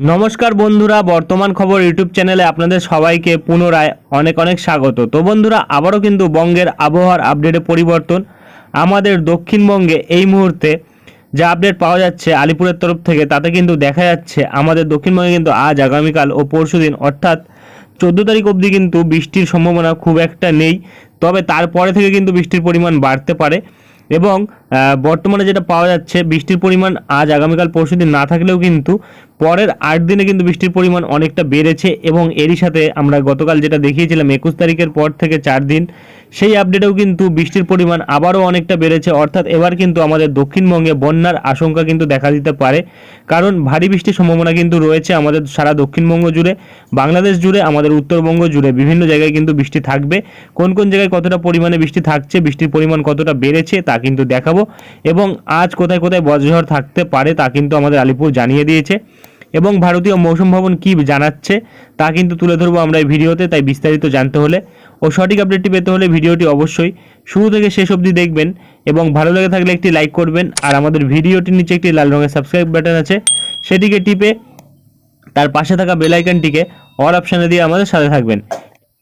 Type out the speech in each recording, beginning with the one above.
নমস্কার বন্ধুরা, বর্তমান খবর ইউটিউব চ্যানেলে আপনাদের সবাইকে পুনরায় অনেক অনেক স্বাগত। তো বন্ধুরা, আবারও কিন্তু বঙ্গের আবহাওয়ার আপডেটে পরিবর্তন। আমাদের দক্ষিণবঙ্গে এই মুহূর্তে যে আপডেট পাওয়া যাচ্ছে আলিপুরের তরফ থেকে, তাতে কিন্তু দেখা যাচ্ছে আমাদের দক্ষিণবঙ্গে কিন্তু আজ, আগামীকাল ও পরশুদিন অর্থাৎ চোদ্দ তারিখ অবধি কিন্তু বৃষ্টির সম্ভাবনা খুব একটা নেই। তবে তারপরে থেকে কিন্তু বৃষ্টির পরিমাণ বাড়তে পারে এবং বর্তমানে যেটা পাওয়া যাচ্ছে, বৃষ্টির পরিমাণ আজ আগামীকাল পরশুদিন না থাকলেও কিন্তু পরের আট দিনে কিন্তু বৃষ্টির পরিমাণ অনেকটা বেড়েছে এবং এরই সাথে আমরা গতকাল যেটা দেখিয়েছিলাম, একুশ তারিখের পর থেকে চার দিন, সেই আপডেটেও কিন্তু বৃষ্টির পরিমাণ আবারও অনেকটা বেড়েছে। অর্থাৎ এবার কিন্তু আমাদের দক্ষিণবঙ্গে বন্যার আশঙ্কা কিন্তু দেখা দিতে পারে। কারণ ভারী বৃষ্টির সম্ভাবনা কিন্তু রয়েছে আমাদের সারা দক্ষিণবঙ্গ জুড়ে, বাংলাদেশ জুড়ে, আমাদের উত্তরবঙ্গ জুড়ে বিভিন্ন জায়গায় কিন্তু বৃষ্টি থাকবে। কোন কোন জায়গায় কতটা পরিমাণে বৃষ্টি থাকছে, বৃষ্টির পরিমাণ কতটা বেড়েছে তা কিন্তু দেখাবো। এবং আজ কোথায় কোথায় বজ্রঝড় থাকতে পারে তা কিন্তু আমাদের আলিপুর জানিয়ে দিয়েছে। এবং ভারতীয় মৌসুম ভবন কি জানাচ্ছে তা কিন্তু তুলে ধরবো আমরা এই ভিডিওতে, তাই বিস্তারিত জানতে হলে ও সঠিক আপডেটটি পেতে হলে ভিডিওটি অবশ্যই শুরু থেকে শেষ অবধি দেখবেন এবং ভালো লেগে থাকলে একটি লাইক করবেন। আর আমাদের ভিডিওটির নিচে একটি লাল রঙের সাবস্ক্রাইব বাটন আছে, সেটিকে টিপে তার পাশে থাকা বেল আইকনটিকে অল অপশানে দিয়ে আমাদের সাথে থাকবেন।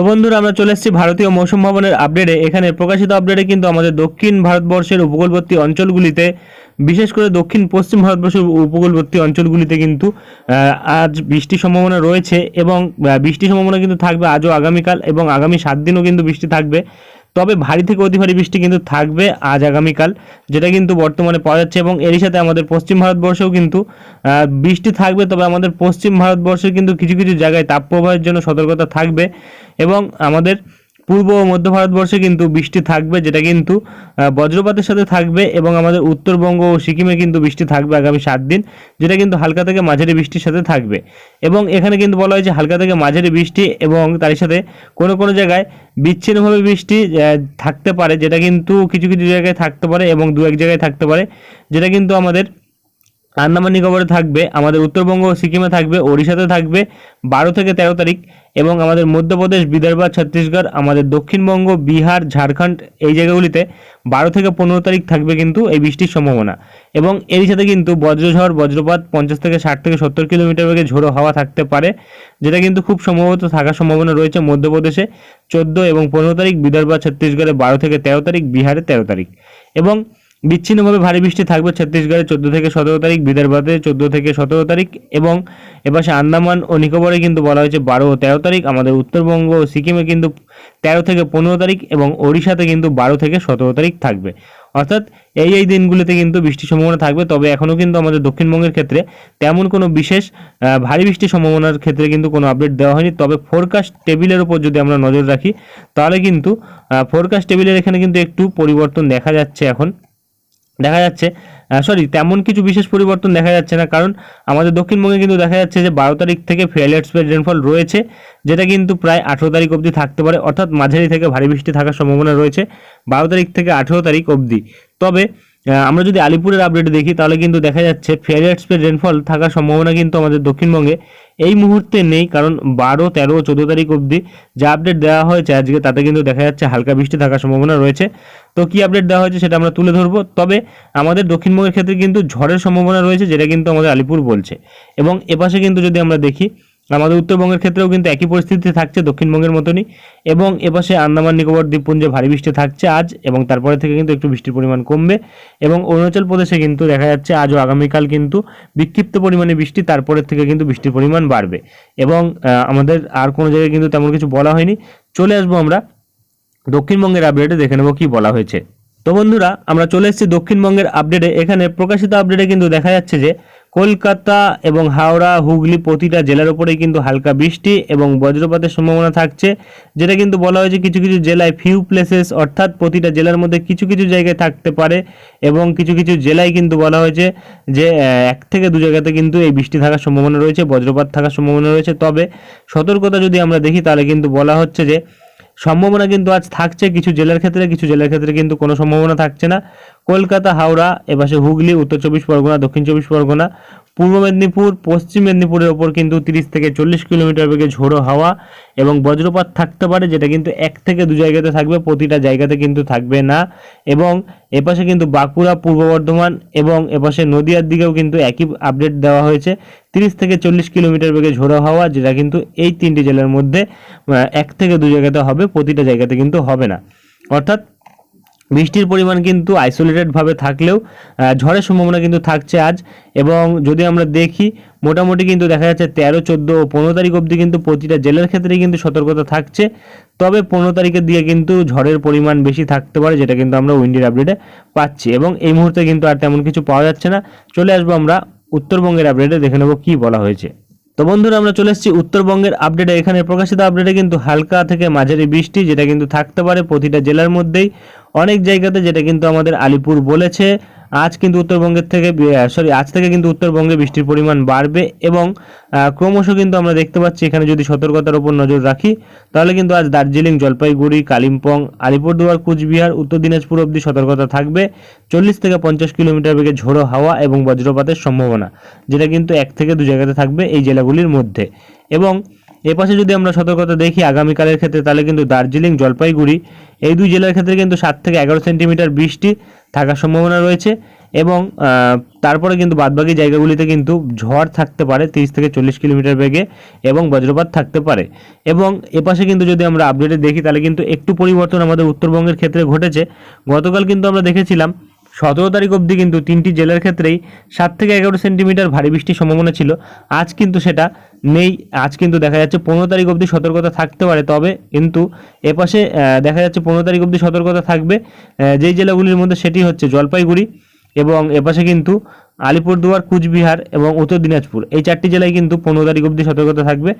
তো বন্ধুরা, আমরা চলে এসেছি ভারতীয় মৌসুম ভবনের আপডেটে এখানে প্রকাশিত আপডেটে কিন্তু আমাদের দক্ষিণ ভারতবর্ষের উপকূলবর্তী অঞ্চলগুলিতে, বিশেষ করে দক্ষিণ পশ্চিম ভারতবর্ষের উপকূলবর্তী অঞ্চলগুলিতে কিন্তু আজ বৃষ্টির সম্ভাবনা রয়েছে এবং বৃষ্টি সম্ভাবনা কিন্তু থাকবে আজও আগামীকাল এবং আগামী সাত দিনও কিন্তু বৃষ্টি থাকবে। তবে ভারী থেকে অতি ভারী বৃষ্টি কিন্তু থাকবে আজ আগামীকাল, যেটা কিন্তু বর্তমানে পাওয়া যাচ্ছে এবং এরই সাথে আমাদের পশ্চিম ভারতবর্ষেও কিন্তু বৃষ্টি থাকবে, তবে আমাদের পশ্চিম ভারতবর্ষে কিন্তু কিছু কিছু জায়গায় তাপপ্রবাহের জন্য সতর্কতা থাকবে এবং আমাদের পূর্ব ও মধ্য ভারতবর্ষে কিন্তু বৃষ্টি থাকবে, যেটা কিন্তু বজ্রপাতের সাথে থাকবে এবং আমাদের উত্তরবঙ্গ ও সিকিমে কিন্তু বৃষ্টি থাকবে আগামী সাত দিন, যেটা কিন্তু হালকা থেকে মাঝারি বৃষ্টির সাথে থাকবে। এবং এখানে কিন্তু বলা হয়েছে হালকা থেকে মাঝারি বৃষ্টি এবং তার সাথে কোনো কোনো জায়গায় বিচ্ছিন্নভাবে বৃষ্টি থাকতে পারে, যেটা কিন্তু কিছু কিছু জায়গায় থাকতে পারে এবং দু এক জায়গায় থাকতে পারে, যেটা কিন্তু আমাদের আন্দামান নিকোবরে থাকবে, আমাদের উত্তরবঙ্গ ও সিকিমে থাকবে, ওড়িশাতে থাকবে, বারো থেকে তেরো তারিখ, এবং আমাদের মধ্যপ্রদেশ, বিদর্ভ, ছত্তিশগড়, আমাদের দক্ষিণবঙ্গ, বিহার, ঝাড়খণ্ড, এই জায়গাগুলিতে বারো থেকে পনেরো তারিখ থাকবে কিন্তু এই বৃষ্টির সম্ভাবনা। এবং এরই সাথে কিন্তু বজ্রঝড়, বজ্রপাত, পঞ্চাশ থেকে ষাট থেকে সত্তর কিলোমিটার বেগে ঝোড়ো হাওয়া থাকতে পারে, যেটা কিন্তু খুব সম্ভবত থাকার সম্ভাবনা রয়েছে মধ্যপ্রদেশে চোদ্দ এবং পনেরো তারিখ, বিদর্ভ, ছত্তিশগড়ে বারো থেকে তেরো তারিখ, বিহারে তেরো তারিখ। এবং বিচ্ছিন্নভাবে ভারী বৃষ্টি থাকবে ছত্তিশগড়ে চোদ্দ থেকে সতেরো তারিখ, বিদর্ভতে চোদ্দ থেকে সতেরো তারিখ এবং এপাশে আন্দামান ও নিকোবরে কিন্তু বলা হয়েছে বারো ও তেরো তারিখ, আমাদের উত্তরবঙ্গ ও সিকিমে কিন্তু তেরো থেকে পনেরো তারিখ এবং ওড়িশাতে কিন্তু বারো থেকে সতেরো তারিখ থাকবে। অর্থাৎ এই এই দিনগুলিতে কিন্তু বৃষ্টির সম্ভাবনা থাকবে, তবে এখনও কিন্তু আমাদের দক্ষিণবঙ্গের ক্ষেত্রে তেমন কোনো বিশেষ ভারী বৃষ্টির সম্ভাবনার ক্ষেত্রে কিন্তু কোনো আপডেট দেওয়া হয়নি। তবে ফোরকাস্ট টেবিলের উপর যদি আমরা নজর রাখি, তাহলে কিন্তু ফোরকাস্ট টেবিলের এখানে কিন্তু একটু পরিবর্তন দেখা যাচ্ছে এখন। দেখা যাচ্ছে সরি তেমন কিছু বিশেষ পরিবর্তন দেখা যাচ্ছে না। কারণ আমাদের দক্ষিণবঙ্গে কিন্তু দেখা যাচ্ছে যে বারো তারিখ থেকে ফেয়ারলেট স্পেড রেনফল রয়েছে, যেটা কিন্তু প্রায় আঠেরো তারিখ অবধি থাকতে পারে। অর্থাৎ মাঝারি থেকে ভারী বৃষ্টি থাকার সম্ভাবনা রয়েছে বারো তারিখ থেকে আঠেরো তারিখ অবধি। তবে আমরা যদি আলিপুরের আপডেট দেখি, তাহলে কিন্তু দেখা যাচ্ছে ফেয়ারলেট স্পেড রেনফল থাকার সম্ভাবনা কিন্তু আমাদের দক্ষিণবঙ্গে এই মুহূর্তে নেই, কারণ বারো, তেরো, চোদ্দ তারিখ অবধি যা আপডেট দেওয়া হয়েছে আজকে, তাতে কিন্তু দেখা যাচ্ছে হালকা বৃষ্টি থাকার সম্ভাবনা রয়েছে। তো কি আপডেট দেওয়া হয়েছে সেটা আমরা তুলে ধরবো। তবে আমাদের দক্ষিণবঙ্গের ক্ষেত্রে কিন্তু ঝড়ের সম্ভাবনা রয়েছে, যেটা কিন্তু আমাদের আলিপুর বলছে। এবং এপাশে কিন্তু যদি আমরা দেখি আমাদের উত্তরবঙ্গের ক্ষেত্রেও কিন্তু একই পরিস্থিতি থাকছে দক্ষিণবঙ্গের মতনই। এবং এপাশে আন্দামান, নিকোবর, দ্বীপপুঞ্জে ভারী বৃষ্টি থাকছে আজ এবং তারপরে থেকে কিন্তু একটু বৃষ্টির পরিমাণ কমবে। এবং অরুণাচল প্রদেশে কিন্তু দেখা যাচ্ছে আজও আগামীকাল কিন্তু বিক্ষিপ্ত পরিমাণে বৃষ্টি তারপরের থেকে কিন্তু বৃষ্টির পরিমাণ বাড়বে। এবং আমাদের আর কোনো জায়গায় কিন্তু তেমন কিছু বলা হয়নি। চলে আসব আমরা দক্ষিণবঙ্গের আপডেটে দেখে নেব কি বলা হয়েছে। তো বন্ধুরা, আমরা চলে এসেছি দক্ষিণবঙ্গের আপডেটে এখানে প্রকাশিত আপডেটে কিন্তু দেখা যাচ্ছে যে কলকাতা এবং হাওড়া, হুগলি প্রতিটা জেলার উপরেই কিন্তু হালকা বৃষ্টি এবং বজ্রপাতের সম্ভাবনা থাকছে, যেটা কিন্তু বলা হয়েছে কিছু কিছু জেলায় ফিউ প্লেসেস অর্থাৎ প্রতিটা জেলার মধ্যে কিছু কিছু জায়গায় থাকতে পারে এবং কিছু কিছু জেলায় কিন্তু বলা হয়েছে যে এক থেকে দু জায়গাতে কিন্তু এই বৃষ্টি থাকার সম্ভাবনা রয়েছে, বজ্রপাত থাকার সম্ভাবনা রয়েছে। তবে সতর্কতা যদি আমরা দেখি, তাহলে কিন্তু বলা হচ্ছে যে সম্ভাবনা কিন্তু আজ থাকছে, কিছু জেলার ক্ষেত্রে, কিছু জেলার ক্ষেত্রে কিন্তু কোনো সম্ভাবনা থাকছে না। কলকাতা, হাওড়া, এপাশে হুগলি, উত্তর চব্বিশ পরগনা, দক্ষিণ চব্বিশ পরগনা পূর্ব মেদিনীপুর, পশ্চিম মেদিনীপুরের ওপর কিন্তু তিরিশ থেকে চল্লিশ কিলোমিটার বেগে ঝোড়ো হাওয়া এবং বজ্রপাত থাকতে পারে, যেটা কিন্তু এক থেকে দু জায়গাতে থাকবে, প্রতিটা জায়গাতে কিন্তু থাকবে না। এবং এপাশে কিন্তু বাঁকুড়া, পূর্ব বর্ধমান এবং এপাশে নদিয়ার দিকেও কিন্তু একই আপডেট দেওয়া হয়েছে। তিরিশ থেকে চল্লিশ কিলোমিটার বেগে ঝোড়ো হাওয়া, যেটা কিন্তু এই তিনটি জেলার মধ্যে এক থেকে দু জায়গাতে হবে, প্রতিটা জায়গাতে কিন্তু হবে না। অর্থাৎ বৃষ্টির পরিমাণ কিন্তু আইসোলেটেডভাবে থাকলেও ঝড়ের সম্ভাবনা কিন্তু থাকছে আজ। এবং যদি আমরা দেখি, মোটামুটি কিন্তু দেখা যাচ্ছে তেরো, চোদ্দ ও পনেরো তারিখ অবধি কিন্তু প্রতিটা জেলার ক্ষেত্রেই কিন্তু সতর্কতা থাকছে। তবে পনেরো তারিখের দিকে কিন্তু ঝড়ের পরিমাণ বেশি থাকতে পারে, যেটা কিন্তু আমরা উইন্ডির আপডেটে পাচ্ছি। এবং এই মুহূর্তে কিন্তু আর তেমন কিছু পাওয়া যাচ্ছে না। চলে আসব আমরা উত্তরবঙ্গের আপডেটে দেখে নেব কী বলা হয়েছে। তো বন্ধুরা, আমরা চলে এসেছি উত্তরবঙ্গের আপডেটে এখানে প্রকাশিত আপডেটে কিন্তু হালকা থেকে মাঝারি বৃষ্টি, যেটা কিন্তু থাকতে পারে প্রতিটা জেলার মধ্যেই। অনেক জায়গাতে যেটা কিন্তু আমাদের আলিপুর বলেছে, আজ কিন্তু উত্তরবঙ্গের থেকে সরি আজ থেকে কিন্তু উত্তরবঙ্গে বৃষ্টির পরিমাণ বাড়বে এবং ক্রমশ কিন্তু আমরা দেখতে পাচ্ছি এখানে যদি সতর্কতার উপর নজর রাখি, তাহলে কিন্তু আজ দার্জিলিং, জলপাইগুড়ি, কালিম্পং, আলিপুরদুয়ার, কুচবিহার, উত্তর দিনাজপুর অবধি সতর্কতা থাকবে। চল্লিশ থেকে পঞ্চাশ কিলোমিটার বেগে ঝোড়ো হাওয়া এবং বজ্রপাতের সম্ভাবনা, যেটা কিন্তু এক থেকে দু জায়গাতে থাকবে এই জেলাগুলির মধ্যে। এবং এপাশে যদি আমরা সতর্কতা দেখি, আগামীকালের ক্ষেত্রে তাহলে কিন্তু দার্জিলিং, জলপাইগুড়ি, এই দুই জেলার ক্ষেত্রে কিন্তু সাত থেকে এগারো সেন্টিমিটার বৃষ্টি থাকার সম্ভাবনা রয়েছে এবং তারপরে কিন্তু বাদবাকি জায়গাগুলিতে কিন্তু ঝড় থাকতে পারে, তিরিশ থেকে চল্লিশ কিলোমিটার বেগে এবং বজ্রপাত থাকতে পারে। এবং এপাশে কিন্তু যদি আমরা আপডেটে দেখি, তাহলে কিন্তু একটু পরিবর্তন আমাদের উত্তরবঙ্গের ক্ষেত্রে ঘটেছে। গতকাল কিন্তু আমরা দেখেছিলাম সতেরো তারিখ অবধি কিন্তু তিনটি জেলার ক্ষেত্রেই সাত থেকে এগারো সেন্টিমিটার ভারী বৃষ্টির সম্ভাবনা ছিল। আজ কিন্তু সেটা নেই। আজ কিন্তু দেখা যাচ্ছে পনেরো তারিখ অবধি সতর্কতা থাকতে পারে। তবে কিন্তু এপাশে দেখা যাচ্ছে পনেরো তারিখ অবধি সতর্কতা থাকবে। যেই জেলাগুলির মধ্যে সেটি হচ্ছে জলপাইগুড়ি এবং এপাশে কিন্তু আলিপুরদুয়ার, কুচবিহার এবং উত্তর দিনাজপুর। এই চারটি জেলায় কিন্তু পনেরো তারিখ অবধি সতর্কতা থাকবে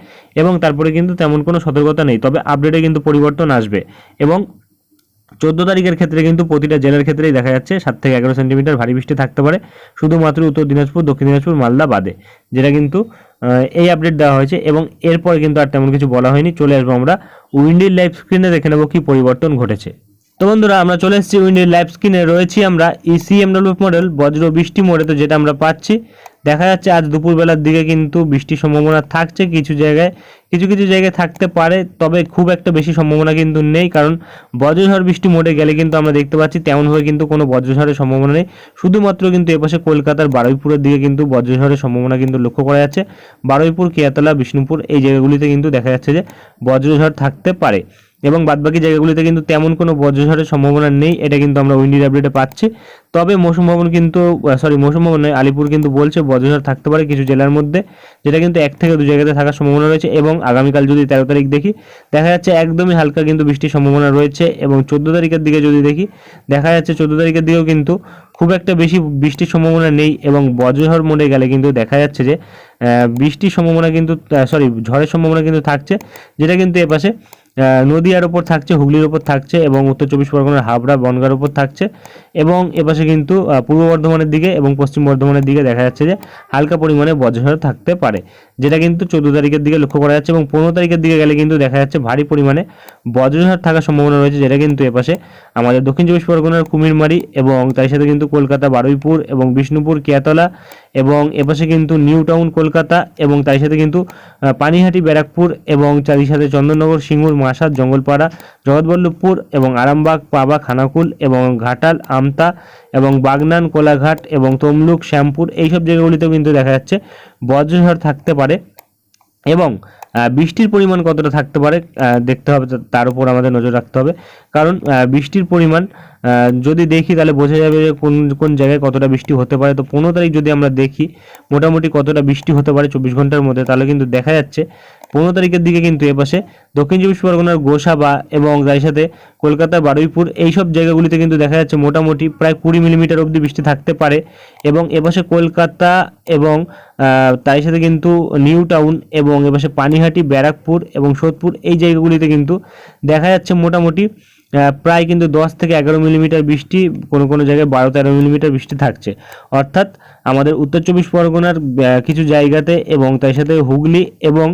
এবং তারপরে কিন্তু তেমন কোনো সতর্কতা নেই। তবে আপডেটে কিন্তু পরিবর্তন আসবে এবং চোদ্দ তারিখের ক্ষেত্রে কিন্তু প্রতিটা জেলার ক্ষেত্রেই দেখা যাচ্ছে সাত থেকে এগারো সেন্টিমিটার ভারী বৃষ্টি থাকতে পারে, শুধুমাত্র উত্তর দিনাজপুর, দক্ষিণ দিনাজপুর, মালদা বাদে, যেটা কিন্তু এই আপডেট দেওয়া হয়েছে এবং এরপরে কিন্তু আর তেমন কিছু বলা হয়নি। চলে আসব আমরা উইন্ডির লাইভ স্ক্রিনে দেখে নেব কি পরিবর্তন ঘটেছে। তো বন্ধুরা, আমরা চলে এসেছি উইন্ডির লাইভ স্ক্রিনে রয়েছি আমরা E ইসিএমডব্লিউ মডেল বজ্র বৃষ্টি মোডে, তো যেটা আমরা পাচ্ছি দেখা যাচ্ছে আজ দুপুরবেলার দিকে কিন্তু বৃষ্টির সম্ভাবনা থাকছে কিছু জায়গায়। কিছু কিছু জায়গায় থাকতে পারে, তবে খুব একটা বেশি সম্ভাবনা কিন্তু নেই, কারণ বজ্রঝড় বৃষ্টি মোডে গেলে কিন্তু আমরা দেখতে পাচ্ছি তেমনভাবে কিন্তু কোনো বজ্রঝড়ের সম্ভাবনা নেই। শুধুমাত্র কিন্তু এপাশে কলকাতার বারুইপুরের দিকে কিন্তু বজ্রঝড়ের সম্ভাবনা কিন্তু লক্ষ্য করা যাচ্ছে। বারুইপুর কেয়াতলা বিষ্ণুপুর এই জায়গাগুলিতে কিন্তু দেখা যাচ্ছে যে বজ্রঝড় থাকতে পারে। এবং বাদবাকি জায়গাগুলিতে কিন্তু তেমন কোনো বজ্রঝড়ের সম্ভাবনা নেই, এটা কিন্তু আমরা উইন্ডির আপডেটে পাচ্ছি। তবে মৌসুম ভবন কিন্তু সরি মৌসুম ভবন নয়, আলিপুর কিন্তু বলছে বজ্রঝড় থাকতে পারে কিছু জেলার মধ্যে, যেটা কিন্তু এক থেকে দু জায়গাতে থাকার সম্ভাবনা রয়েছে এবং আগামীকাল যদি তেরো তারিখ দেখি, দেখা যাচ্ছে একদমই হালকা কিন্তু বৃষ্টির সম্ভাবনা রয়েছে এবং চোদ্দ তারিখের দিকে যদি দেখি, দেখা যাচ্ছে চোদ্দ তারিখের দিকেও কিন্তু খুব একটা বেশি বৃষ্টির সম্ভাবনা নেই এবং বজ্রঝড় মোডে গেলে কিন্তু দেখা যাচ্ছে যে বৃষ্টির সম্ভাবনা কিন্তু সরি ঝড়ের সম্ভাবনা কিন্তু থাকছে, যেটা কিন্তু এপাশে নদিয়ার ওপর থাকছে, হুগলির ওপর থাকছে এবং উত্তর চব্বিশ পরগনার হাবড়া, বনগাঁর ওপর থাকছে এবং এপাশে কিন্তু পূর্ব বর্ধমানের দিকে এবং পশ্চিম বর্ধমানের দিকে দেখা যাচ্ছে যে হালকা পরিমাণে বজ্রঝড় থাকতে পারে। যেটা কিন্তু চোদ্দ তারিখের দিকে লক্ষ্য করা যাচ্ছে এবং পনেরো তারিখের দিকে গেলে কিন্তু দেখা যাচ্ছে ভারী পরিমাণে বজ্রঝড় থাকার সম্ভাবনা রয়েছে, যেটা কিন্তু এপাশে আমাদের দক্ষিণ চব্বিশ পরগনার কুমিরমারি এবং তার সাথে কিন্তু কলকাতা বারুইপুর এবং বিষ্ণুপুর, কেয়াতলা এবং এপাশে কিন্তু নিউ টাউন কলকাতা এবং তার সাথে কিন্তু পানিহাটি, ব্যারাকপুর এবং তার সাথে চন্দননগর, সিঙ্গুর, মাসাদ, জঙ্গলপাড়া, জগৎবল্লভপুর এবং আরামবাগ, পাবা, খানাকুল এবং ঘাটাল, আমতা এবং বাগনান, কোলাঘাট এবং তমলুক, শ্যামপুর এইসব জায়গাগুলিতেও কিন্তু দেখা যাচ্ছে বজ্রঝড় থাকতে পারে এবং বৃষ্টির পরিমাণ কতটা থাকতে পারে দেখতে হবে তার উপর আমাদের নজর রাখতে হবে। কারণ বৃষ্টির পরিমাণ যদি দেখি তাহলে বোঝা যাবে যে কোন কোন জায়গায় কতটা বৃষ্টি হতে পারে। তো পনেরো তারিখ যদি আমরা দেখি, মোটামুটি কতটা বৃষ্টি হতে পারে চব্বিশ ঘণ্টার মধ্যে, তাহলে কিন্তু দেখা যাচ্ছে পনেরো তারিখের দিকে কিন্তু এপাশে দক্ষিণ চব্বিশ পরগনার গোসাবা এবং তার সাথে কলকাতা, বারুইপুর এইসব জায়গাগুলিতে কিন্তু দেখা যাচ্ছে মোটামুটি প্রায় কুড়ি মিলিমিটার অবধি বৃষ্টি থাকতে পারে এবং এপাশে কলকাতা এবং তার সাথে কিন্তু নিউ টাউন এবং এপাশে পানিহাটি, ব্যারাকপুর এবং সোদপুর এই জায়গাগুলিতে কিন্তু দেখা যাচ্ছে মোটামুটি প্রায় কিন্তু দশ থেকে এগারো মিলিমিটার বৃষ্টি কোনো কোনো জায়গায় বারো তেরো মিলিমিটার বৃষ্টি থাকছে। অর্থাৎ আমাদের উত্তর চব্বিশ পরগনার কিছু জায়গাতে এবং তার সাথে হুগলি এবং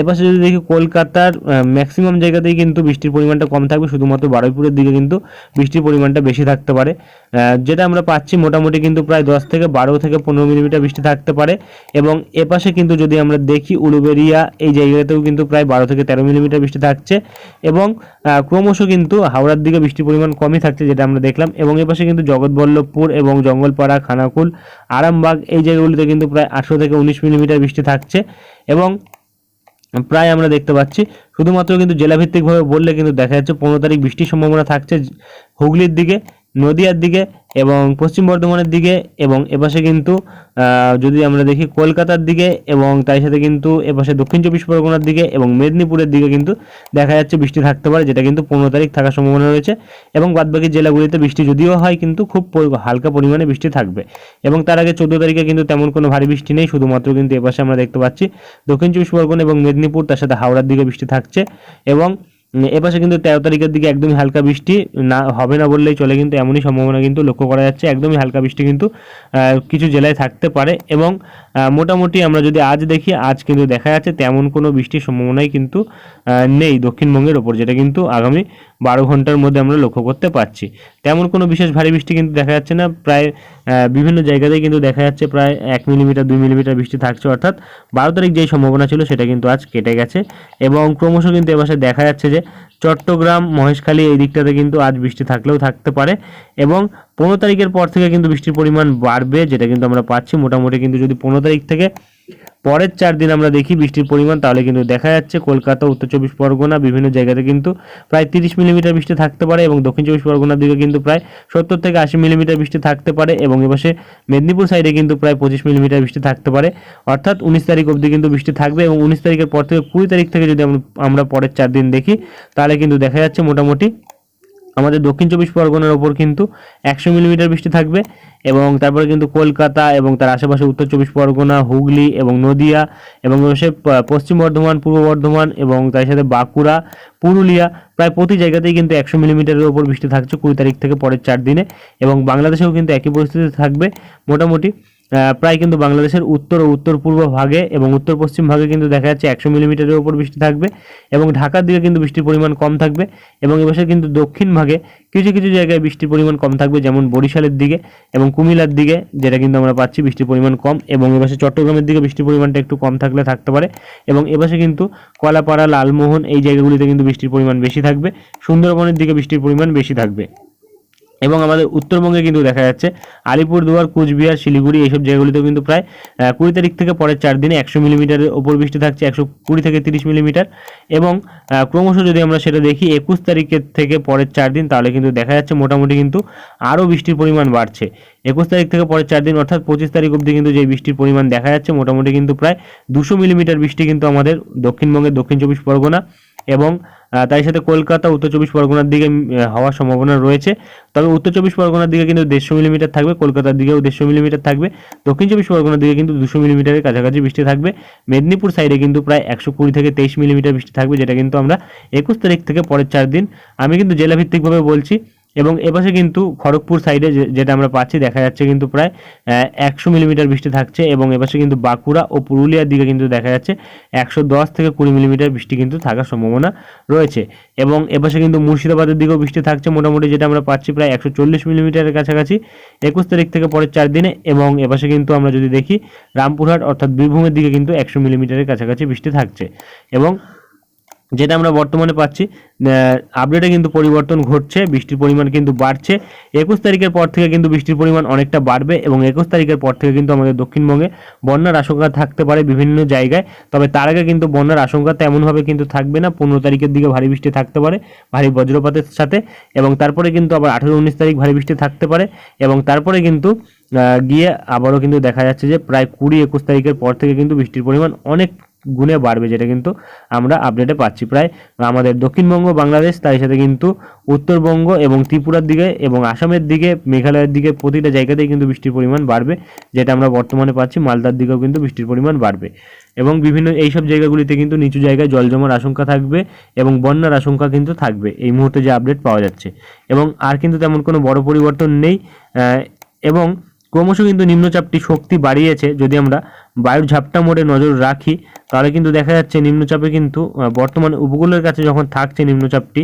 এপাশে যদি দেখি কলকাতার ম্যাক্সিমাম জায়গাতেই কিন্তু বৃষ্টির পরিমাণটা কম থাকবে। শুধুমাত্র বারুইপুরের দিকে কিন্তু বৃষ্টির পরিমাণটা বেশি থাকতে পারে। যেটা আমরা পাচ্ছি মোটামুটি কিন্তু প্রায় দশ থেকে বারো থেকে পনেরো মিলিমিটার বৃষ্টি থাকতে পারে এবং এপাশে কিন্তু যদি আমরা দেখি উলুবেরিয়া, এই জায়গাতেও কিন্তু প্রায় বারো থেকে তেরো মিলিমিটার বৃষ্টি থাকছে এবং ক্রমশ কিন্তু হাওড়ার দিকে বৃষ্টির পরিমাণ কমই থাকছে, যেটা আমরা দেখলাম। এবং এ পাশে কিন্তু জগৎবল্লভপুর এবং জঙ্গলপাড়া, খানাকুল, আরামবাগ এই জায়গাগুলিতে কিন্তু প্রায় আঠেরো থেকে উনিশ মিলিমিটার বৃষ্টি থাকছে। এবং প্রায় আমরা দেখতে পাচ্ছি, শুধুমাত্র কিন্তু জেলাভিত্তিকভাবে বললে কিন্তু দেখা যাচ্ছে পনেরো তারিখ বৃষ্টির সম্ভাবনা থাকছে হুগলির দিকে। নদিয়ার দিকে এবং পশ্চিম বর্ধমানের দিকে এবং এপাশে কিন্তু যদি আমরা দেখি কলকাতার দিকে এবং তার সাথে কিন্তু এপাশে দক্ষিণ চব্বিশ পরগনার দিকে এবং মেদিনীপুরের দিকে কিন্তু দেখা যাচ্ছে বৃষ্টি থাকতে পারে, যেটা কিন্তু পনেরো তারিখ থাকার সম্ভাবনা রয়েছে এবং বাদবাকি জেলাগুলিতে বৃষ্টি যদিও হয় কিন্তু খুব হালকা পরিমাণে বৃষ্টি থাকবে এবং তার আগে চোদ্দ তারিখে কিন্তু তেমন কোনো ভারী বৃষ্টি নেই, শুধুমাত্র কিন্তু এপাশে আমরা দেখতে পাচ্ছি দক্ষিণ চব্বিশ পরগনা এবং মেদিনীপুর, তার সাথে হাওড়ার দিকে বৃষ্টি থাকছে এবং এপাশে কিন্তু তেরো তারিখের দিকে একদমই হালকা বৃষ্টি, না, হবে না বললেই চলে, কিন্তু এমনই সম্ভাবনা কিন্তু লক্ষ্য করা যাচ্ছে, একদমই হালকা বৃষ্টি কিন্তু কিছু জেলায় থাকতে পারে এবং মোটামুটি আমরা যদি আজ দেখি, আজ কিন্তু দেখা যাচ্ছে তেমন কোনো বৃষ্টির সম্ভাবনাই কিন্তু নেই দক্ষিণবঙ্গের ওপর, যেটা কিন্তু আগামী বারো ঘণ্টার মধ্যে আমরা লক্ষ্য করতে পারছি। তেমন কোনো বিশেষ ভারী বৃষ্টি কিন্তু দেখা যাচ্ছে না, প্রায় বিভিন্ন জায়গাতেই কিন্তু দেখা যাচ্ছে প্রায় এক মিলিমিটার, দুই মিলিমিটার বৃষ্টি থাকছে, অর্থাৎ বারো তারিখ যেই সম্ভাবনা ছিল সেটা কিন্তু আজ কেটে গেছে। এবং ক্রমশ কিন্তু এবারে দেখা যাচ্ছে যে চট্টগ্রাম, মহেশখালী এই দিকটাতে কিন্তু আজ বৃষ্টি থাকলেও থাকতে পারে। এবং পনেরো তারিখের পর থেকে কিন্তু বৃষ্টির পরিমাণ বাড়বে, যেটা কিন্তু আমরা পাচ্ছি। মোটামুটি কিন্তু যদি পনেরো তারিখ থেকে পরের চার দিন আমরা দেখি বৃষ্টির পরিমাণ, তাহলে কিন্তু দেখা যাচ্ছে কলকাতা, উত্তর চব্বিশ পরগনা, বিভিন্ন জায়গাতে কিন্তু প্রায় তিরিশ মিলিমিটার বৃষ্টি থাকতে পারে এবং দক্ষিণ চব্বিশ পরগনার দিকে কিন্তু প্রায় সত্তর থেকে আশি মিলিমিটার বৃষ্টি থাকতে পারে এবং এপাশে মেদিনীপুর সাইডে কিন্তু প্রায় পঁচিশ মিলিমিটার বৃষ্টি থাকতে পারে। অর্থাৎ উনিশ তারিখ অবধি কিন্তু বৃষ্টি থাকবে এবং উনিশ তারিখের পর থেকে কুড়ি তারিখ থেকে যদি আমরা- পরের চার দিন দেখি, তাহলে কিন্তু দেখা যাচ্ছে মোটামুটি আমাদের দক্ষিণ চব্বিশ পরগনার ওপর কিন্তু একশো মিলিমিটার বৃষ্টি থাকবে এবং তারপরে কিন্তু কলকাতা এবং তার আশেপাশে উত্তর চব্বিশ পরগনা, হুগলি এবং নদিয়া এবং সে পশ্চিম বর্ধমান, পূর্ব বর্ধমান এবং তার সাথে বাঁকুড়া, পুরুলিয়া প্রায় প্রতি জায়গাতেই কিন্তু একশো মিলিমিটারের ওপর বৃষ্টি থাকছে কুড়ি তারিখ থেকে পরের চার দিনে এবং বাংলাদেশেও কিন্তু একই পরিস্থিতি থাকবে। মোটামুটি প্রায় কিন্তু বাংলাদেশের উত্তর ও উত্তর পূর্ব ভাগে এবং উত্তর পশ্চিম ভাগে কিন্তু দেখা যাচ্ছে একশো মিলিমিটারের উপর বৃষ্টি থাকবে এবং ঢাকার দিকে কিন্তু বৃষ্টির পরিমাণ কম থাকবে এবং এবছর কিন্তু দক্ষিণ ভাগে কিছু কিছু জায়গায় বৃষ্টির পরিমাণ কম থাকবে, যেমন বরিশালের দিকে এবং কুমিল্লার দিকে, যেটা কিন্তু আমরা পাচ্ছি বৃষ্টির পরিমাণ কম এবং এবছর চট্টগ্রামের দিকে বৃষ্টির পরিমাণটা একটু কম থাকলে থাকতে পারে এবং এবছর কিন্তু কলাপাড়া, লালমোহন এই জায়গাগুলিতে কিন্তু বৃষ্টির পরিমাণ বেশি থাকবে, সুন্দরবনের দিকে বৃষ্টির পরিমাণ বেশি থাকবে। এবং আমাদের উত্তরবঙ্গে কিন্তু দেখা যাচ্ছে আলিপুরদুয়ার, কুচবিহার, শিলিগুড়ি এইসব জায়গাগুলিতেও কিন্তু প্রায় কুড়ি তারিখ থেকে পরের চার দিনে একশো মিলিমিটারের ওপর বৃষ্টি থাকছে, একশো কুড়ি থেকে তিরিশ মিলিমিটার। এবং ক্রমশ যদি আমরা সেটা দেখি, একুশ তারিখের থেকে পরের চার দিন, তাহলে কিন্তু দেখা যাচ্ছে মোটামুটি কিন্তু আরও বৃষ্টির পরিমাণ বাড়ছে। একুশ তারিখ থেকে পরের চার দিন, অর্থাৎ পঁচিশ তারিখ অবধি কিন্তু যে বৃষ্টির পরিমাণ দেখা যাচ্ছে, মোটামুটি কিন্তু প্রায় দুশো মিলিমিটার বৃষ্টি কিন্তু আমাদের দক্ষিণবঙ্গের দক্ষিণ চব্বিশ পরগনা এবং তার সাথে কলকাতা, উত্তর চব্বিশ পরগনার দিকে হওয়ার সম্ভাবনা রয়েছে। তবে উত্তর চব্বিশ পরগনার দিকে কিন্তু দেড়শো মিলিমিটার থাকবে, কলকাতার দিকেও দেড়শো মিলিমিটার থাকবে। দক্ষিণ চব্বিশ পরগনার দিকে কিন্তু দুশো মিলিমিটারের কাছাকাছি বৃষ্টি থাকবে। মেদিনীপুর সাইডে কিন্তু প্রায় একশো কুড়ি থেকে তেইশ মিলিমিটার বৃষ্টি থাকবে, যেটা কিন্তু আমরা একুশ তারিখ থেকে পরের চার দিন, আমি কিন্তু জেলাভিত্তিকভাবে বলছি এবং এপাশে কিন্তু খড়গপুর সাইডে যেটা আমরা পাচ্ছি, দেখা যাচ্ছে কিন্তু প্রায় একশো মিলিমিটার বৃষ্টি থাকছে এবং এপাশে কিন্তু বাঁকুড়া ও পুরুলিয়ার দিকে কিন্তু দেখা যাচ্ছে একশো দশ থেকে কুড়ি মিলিমিটার বৃষ্টি কিন্তু থাকার সম্ভাবনা রয়েছে। এবং এপাশে কিন্তু মুর্শিদাবাদের দিকেও বৃষ্টি থাকছে মোটামুটি, যেটা আমরা পাচ্ছি প্রায় একশো চল্লিশ মিলিমিটারের কাছাকাছি। একুশ তারিখ থেকে পরের চার দিনে এবং এপাশে কিন্তু আমরা যদি দেখি, রামপুরহাট অর্থাৎ বীরভূমের দিকে কিন্তু একশো মিলিমিটারের কাছাকাছি বৃষ্টি থাকছে। এবং যেটা আমরা বর্তমানে পাচ্ছি আপডেটে কিন্তু পরিবর্তন ঘটছে, বৃষ্টির পরিমাণ কিন্তু বাড়ছে। একুশ তারিখের পর থেকে কিন্তু বৃষ্টির পরিমাণ অনেকটা বাড়বে এবং একুশ তারিখের পর থেকে কিন্তু আমাদের দক্ষিণবঙ্গে বন্যার আশঙ্কা থাকতে পারে বিভিন্ন জায়গায়। তবে তার আগে কিন্তু বন্যার আশঙ্কা তেমনভাবে কিন্তু থাকবে না। পনেরো তারিখের দিকে ভারী বৃষ্টি থাকতে পারে, ভারী বজ্রপাতের সাথে এবং তারপরে কিন্তু আবার আঠেরো উনিশ তারিখ ভারী বৃষ্টি থাকতে পারে এবং তারপরে কিন্তু গিয়ে আবারও কিন্তু দেখা যাচ্ছে যে প্রায় কুড়ি একুশ তারিখের পর থেকে কিন্তু বৃষ্টির পরিমাণ অনেক গুণে বাড়বে, যেটা কিন্তু আমরা আপডেটে পাচ্ছি। প্রায় আমাদের দক্ষিণবঙ্গ, বাংলাদেশ, তার সাথে কিন্তু উত্তরবঙ্গ এবং ত্রিপুরার দিকে এবং আসামের দিকে, মেঘালয়ের দিকে প্রতিটা জায়গাতেই কিন্তু বৃষ্টির পরিমাণ বাড়বে, যেটা আমরা বর্তমানে পাচ্ছি। মালদার দিকেও কিন্তু বৃষ্টির পরিমাণ বাড়বে। এবং বিভিন্ন এইসব জায়গাগুলিতে কিন্তু নিচু জায়গায় জল জমার আশঙ্কা থাকবে এবং বন্যার আশঙ্কা কিন্তু থাকবে। এই মুহূর্তে যে আপডেট পাওয়া যাচ্ছে। এবং আর কিন্তু তেমন কোনো বড় পরিবর্তন নেই এবং ক্রমশ কিন্তু নিম্নচাপটি শক্তি বাড়িয়েছে, যদি আমরা বায়ুর ঝাপটা মোড়ে নজর রাখি, তাহলে কিন্তু দেখা যাচ্ছে নিম্নচাপে কিন্তু বর্তমানে উপকূলের কাছে যখন থাকছে নিম্নচাপটি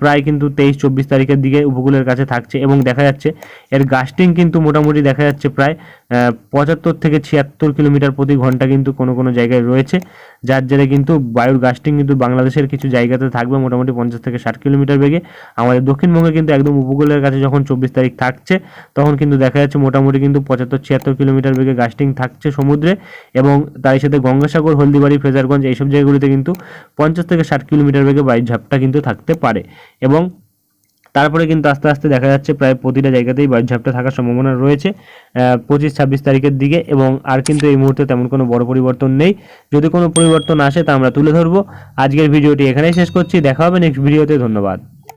প্রায় কিন্তু তেইশ চব্বিশ তারিখের দিকে উপকূলের কাছে থাকছে এবং দেখা যাচ্ছে এর গাস্টিং কিন্তু মোটামুটি দেখা যাচ্ছে প্রায় পঁচাত্তর থেকে ছিয়াত্তর কিলোমিটার প্রতি ঘণ্টা কিন্তু কোনো কোনো জায়গায় রয়েছে, যার জেরে কিন্তু বায়ুর গাস্টিং কিন্তু বাংলাদেশের কিছু জায়গাতে থাকবে মোটামুটি পঞ্চাশ থেকে ষাট কিলোমিটার বেগে। আমাদের দক্ষিণবঙ্গে কিন্তু একদম উপকূলের কাছে যখন চব্বিশ তারিখ থাকছে, তখন কিন্তু দেখা যাচ্ছে মোটামুটি কিন্তু পঁচাত্তর ছিয়াত্তর কিলোমিটার বেগে গাস্টিং থাকছে সমুদ্রে। এবং তারই সাথে গঙ্গাসাগর, হলদিবাড়ি, ফ্রেজারগঞ্জ এইসব জায়গাগুলিতে কিন্তু পঞ্চাশ থেকে ষাট কিলোমিটার বেগে বায়ুর ঝাপটা কিন্তু থাকতে পারে এবং তারপরে কিন্তু আস্তে আস্তে দেখা যাচ্ছে প্রায় প্রতিটা জায়গাতেই বায়ুঝাপটা থাকার সম্ভাবনা রয়েছে পঁচিশ, ছাব্বিশ তারিখের দিকে এবং আর কিন্তু এই মুহূর্তে তেমন কোনো বড় পরিবর্তন নেই। যদি কোনো পরিবর্তন আসে তা আমরা তুলে ধরবো। আজকের ভিডিওটি এখানেই শেষ করছি। দেখা হবে নেক্সট ভিডিওতে ধন্যবাদ।